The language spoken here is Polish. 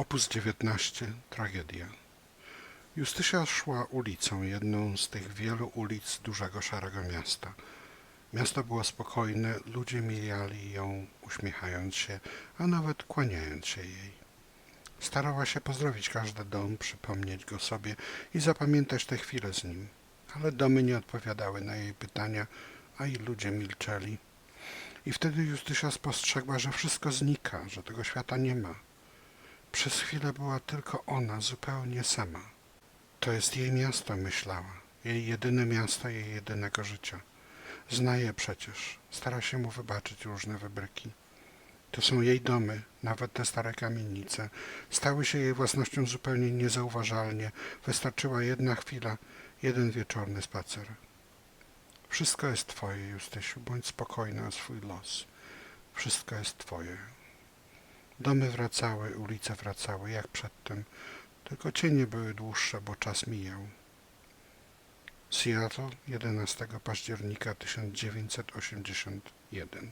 Opus 19. Tragedia. Justysia szła ulicą, jedną z tych wielu ulic dużego szarego miasta. Miasto było spokojne, ludzie mijali ją uśmiechając się, a nawet kłaniając się jej. Starała się pozdrowić każdy dom, przypomnieć go sobie i zapamiętać te chwile z nim. Ale domy nie odpowiadały na jej pytania, a i ludzie milczeli. I wtedy Justysia spostrzegła, że wszystko znika, że tego świata nie ma. Przez chwilę była tylko ona, zupełnie sama. To jest jej miasto, myślała. Jej jedyne miasto, jej jedynego życia. Zna je przecież. Stara się mu wybaczyć różne wybryki. To są jej domy, nawet te stare kamienice. Stały się jej własnością zupełnie niezauważalnie. Wystarczyła jedna chwila, jeden wieczorny spacer. Wszystko jest twoje, Justysiu. Bądź spokojna o swój los. Wszystko jest twoje. Domy wracały, ulice wracały, jak przedtem, tylko cienie były dłuższe, bo czas mijał. Seattle, 11 października 1981